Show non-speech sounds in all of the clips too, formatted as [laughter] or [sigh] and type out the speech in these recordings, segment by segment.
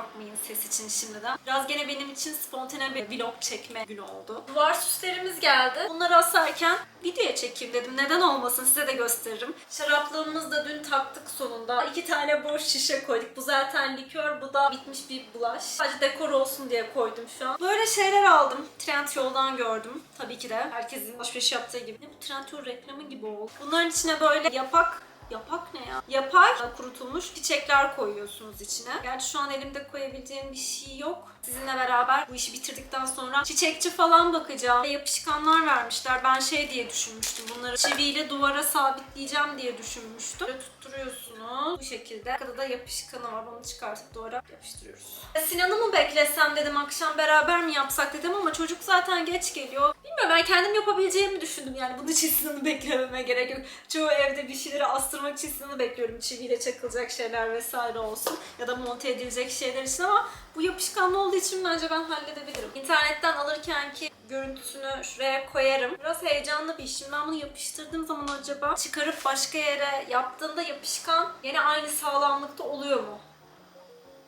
bakmayın ses için şimdiden. Biraz gene benim için spontane bir vlog çekme günü oldu. Duvar süslerimiz geldi. Bunları asarken videoya çekeyim dedim. Neden olmasın size de gösteririm. Şaraplığımızı da dün taktık sonunda. İki tane boş şişe koyduk. Bu zaten likör, bu da bitmiş bir bulaş. Sadece dekor olsun diye koydum şu an. Böyle şeyler aldım. Trendyol'dan gördüm. Tabii ki de herkesin alışveriş yaptığı gibi. Ne bu Trendyol reklamı gibi oldu. Bunların içine böyle yapak Yapak ne ya? Yapay kurutulmuş çiçekler koyuyorsunuz içine. Gerçi şu an elimde koyabileceğim bir şey yok. Sizinle beraber bu işi bitirdikten sonra çiçekçi falan bakacağım. Yapışkanlar vermişler. Ben şey diye düşünmüştüm. Bunları çiviyle duvara sabitleyeceğim diye düşünmüştüm. Böyle tutturuyorsunuz bu şekilde. Arkada da yapışkanı var. Onu çıkartıp duvara yapıştırıyoruz. Sinan'ı mı beklesem dedim akşam beraber mi yapsak dedim ama çocuk zaten geç geliyor. Bilmiyorum ben kendim yapabileceğimi düşündüm yani bunun için Sinan'ı beklememe gerek yok. Çoğu evde bir şeyleri astırmak için Sinan'ı bekliyorum. Çiviyle çakılacak şeyler vesaire olsun ya da monte edilecek şeyler için ama bu yapışkanlı olduğu için bence ben halledebilirim. İnternetten alırken ki görüntüsünü şuraya koyarım. Biraz heyecanlı bir iş. Şimdi ben bunu yapıştırdığım zaman acaba çıkarıp başka yere yaptığında yapışkan yine aynı sağlamlıkta oluyor mu?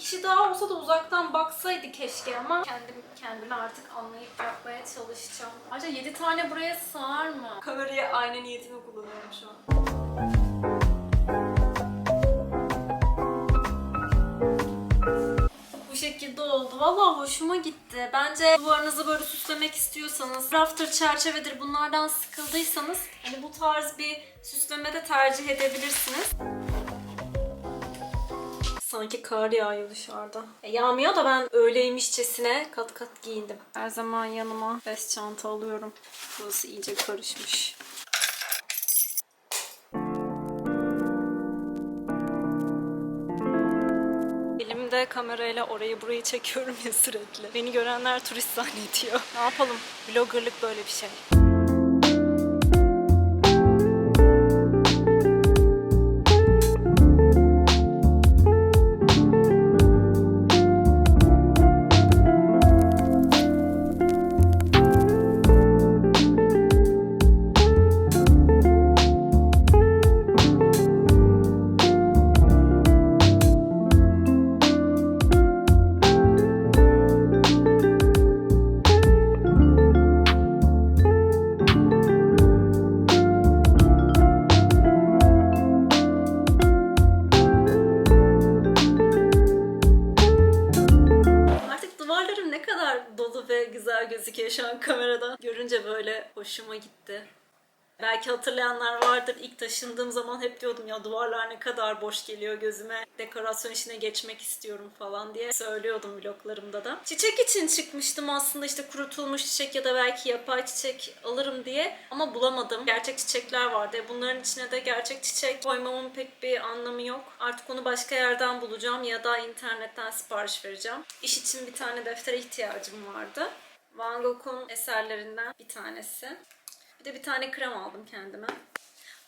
kişi daha olsa da uzaktan baksaydı keşke ama kendim kendime artık anlayıp yapmaya çalışacağım. Ayrıca 7 tane buraya sığar mı? Kameraya ayna niyetini kullanıyorum şu an. Vallahi hoşuma gitti. Bence duvarınızı böyle süslemek istiyorsanız, rafter çerçevedir bunlardan sıkıldıysanız hani bu tarz bir süsleme de tercih edebilirsiniz. Sanki kar yağıyor dışarıda. E, yağmıyor da ben öyleymişçesine kat kat giyindim. Her zaman yanıma bez çanta alıyorum. Burası iyice karışmış. Elimde kamerayla orayı burayı çekiyorum ya sürekli. Beni görenler turist zannediyor. Ne yapalım? Vloggerlık böyle bir şey. Güzel gözüküyor şu an kamerada. Görünce böyle hoşuma gitti. Belki hatırlayanlar vardır. İlk taşındığım zaman hep diyordum ya duvarlar ne kadar boş geliyor gözüme. Dekorasyon işine geçmek istiyorum falan diye söylüyordum vloglarımda da. Çiçek için çıkmıştım aslında işte kurutulmuş çiçek ya da belki yapay çiçek alırım diye ama bulamadım. Gerçek çiçekler vardı. E, Bunların içine de gerçek çiçek koymamın pek bir anlamı yok. Artık onu başka yerden bulacağım ya da internetten sipariş vereceğim. İş için bir tane deftere ihtiyacım vardı. Van Gogh'un eserlerinden bir tanesi. Bir de bir tane krem aldım kendime.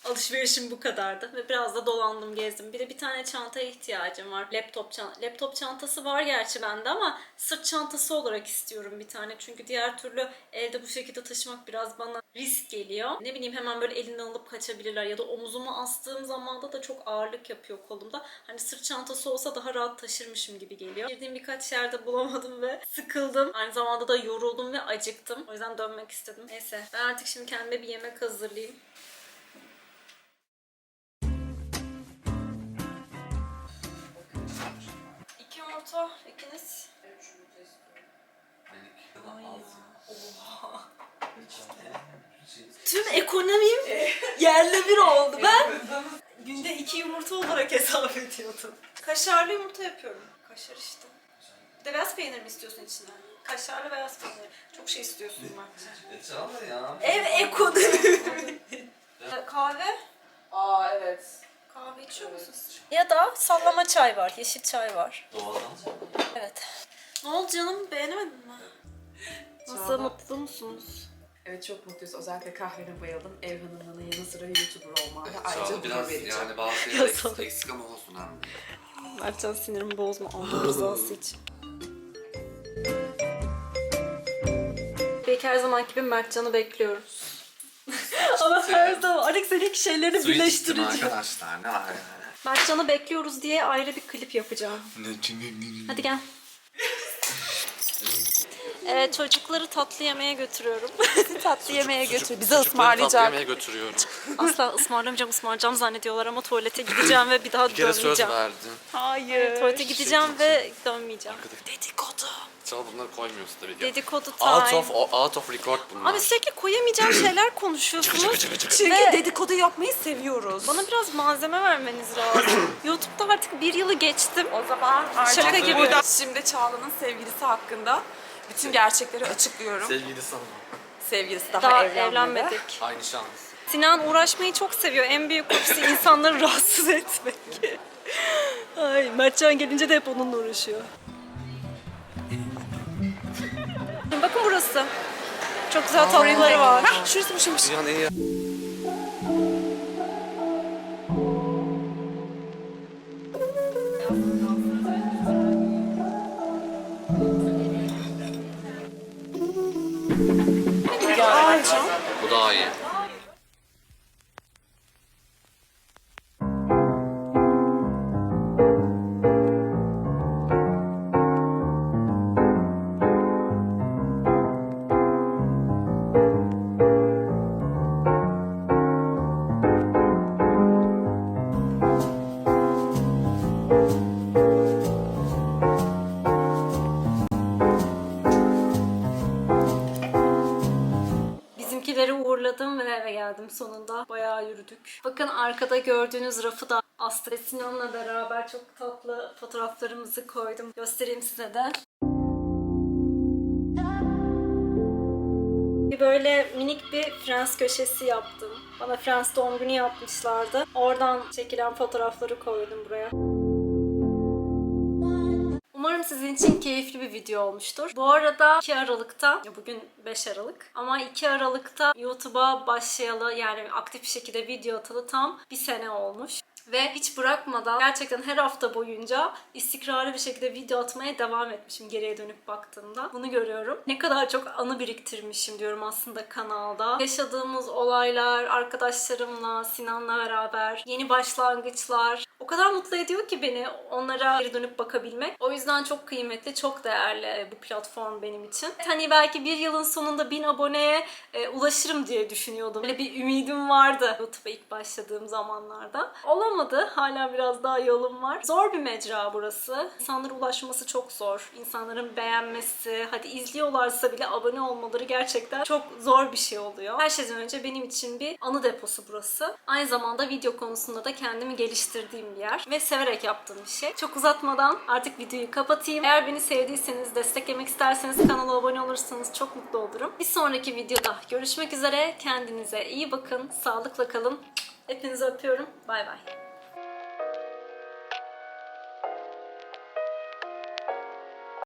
Alışverişim bu kadardı ve biraz da dolandım gezdim. Bir de bir tane çantaya ihtiyacım var. Laptop çant laptop çantası var gerçi bende ama sırt çantası olarak istiyorum bir tane. Çünkü diğer türlü evde bu şekilde taşımak biraz bana risk geliyor. Ne bileyim hemen böyle elinden alıp kaçabilirler ya da omuzuma astığım zamanda da çok ağırlık yapıyor kolumda. Hani sırt çantası olsa daha rahat taşırmışım gibi geliyor. Girdiğim birkaç yerde bulamadım ve sıkıldım. Aynı zamanda da yoruldum ve acıktım. O yüzden dönmek istedim. Neyse ben artık şimdi kendime bir yemek hazırlayayım. Yumurta, ikiniz. Tüm ekonomim yerle bir oldu. Ben günde iki yumurta olarak hesap ediyordum. Kaşarlı yumurta yapıyorum. Kaşar işte. Bir de beyaz peynir mi istiyorsun içine? Kaşarlı beyaz peynir. Çok şey istiyorsun bence. E ya. Ev ekonomi. [laughs] Kahve? Aa evet. Kahve içiyor musunuz? Ya da sallama çay var, yeşil çay var. Doğadan çağla. Evet. Ne oldu canım? Beğenemedin mi? Nasıl Çağla. mutlu musunuz? Evet çok mutluyuz. Özellikle kahvene bayıldım. Ev hanımlığının yanı sıra YouTuber olma ve ayrıca Çağla gurur biraz vereceğim. yani bazı [laughs] şeyler eksik, eksik ama olsun hem. Mertcan sinirimi bozma Allah rızası [laughs] için. Belki her zamanki gibi Mertcan'ı bekliyoruz. Ama her zaman Alex seninki şeyleri Su içtim birleştireceğim. arkadaşlar ne var yani. Mertcan'ı bekliyoruz diye ayrı bir klip yapacağım. Hadi gel. [laughs] Ee, çocukları tatlı yemeğe götürüyorum. [laughs] Tatlı yemeğe götür. Tatlı ısmarlayacak. yemeğe götürüyorum. [laughs] Asla ısmarlamayacağım ısmarlayacağım zannediyorlar ama tuvalete gideceğim ve bir daha Bir kere söz dönmeyeceğim. Hayır. Tuvalete gideceğim ve dönmeyeceğim. Dedikodu. Sen bunları koymuyorsun tabii ki. Dedikodu time. Out of, out of record bunlar. Abi sürekli koyamayacağım [clears throat] şeyler konuşuyorsunuz. Çünkü Ve- dedikodu yapmayı seviyoruz. Bana biraz malzeme vermeniz lazım. [clears throat] YouTube'da artık bir yılı geçtim. O zaman artık Şaka gibi. burada şimdi Çağla'nın sevgilisi hakkında bütün gerçekleri açıklıyorum. Sevgili sana. Sevgilisi daha, Daha evlenmedi. evlenmedik. Aynı şans. Sinan uğraşmayı çok seviyor. En büyük hobisi insanları [laughs] rahatsız etmek. [laughs] Ay, Mertcan gelince de hep onunla uğraşıyor. Burası. Çok güzel tatlıları var. Hah, şurası şurası. Dünyanın en iyi Yürüdük. Bakın arkada gördüğünüz rafı da Aslı ve Sinan'la beraber çok tatlı fotoğraflarımızı koydum. Göstereyim size de. Böyle minik bir Frans köşesi yaptım. Bana Frans doğum günü yapmışlardı. Oradan çekilen fotoğrafları koydum buraya. Sizin için keyifli bir video olmuştur. Bu arada 2 Aralık'ta, bugün 5 Aralık ama 2 Aralık'ta YouTube'a başlayalı yani aktif bir şekilde video atalı tam bir sene olmuş. Ve hiç bırakmadan gerçekten her hafta boyunca istikrarlı bir şekilde video atmaya devam etmişim geriye dönüp baktığımda. Bunu görüyorum. Ne kadar çok anı biriktirmişim diyorum aslında kanalda. Yaşadığımız olaylar, arkadaşlarımla, Sinan'la beraber, yeni başlangıçlar. O kadar mutlu ediyor ki beni onlara geri dönüp bakabilmek. O yüzden çok kıymetli, çok değerli bu platform benim için. Hani belki bir yılın sonunda bin aboneye e, ulaşırım diye düşünüyordum. Böyle bir ümidim vardı YouTube'a ilk başladığım zamanlarda. Olamadı. Hala biraz daha yolum var. Zor bir mecra burası. İnsanlara ulaşması çok zor. İnsanların beğenmesi, hadi izliyorlarsa bile abone olmaları gerçekten çok zor bir şey oluyor. Her şeyden önce benim için bir anı deposu burası. Aynı zamanda video konusunda da kendimi geliştirdiğim bir yer ve severek yaptığım bir şey. Çok uzatmadan artık videoyu kapatayım. Eğer beni sevdiyseniz, desteklemek isterseniz kanala abone olursanız çok mutlu olurum. Bir sonraki videoda görüşmek üzere. Kendinize iyi bakın. Sağlıkla kalın. Hepinizi öpüyorum. Bay bay.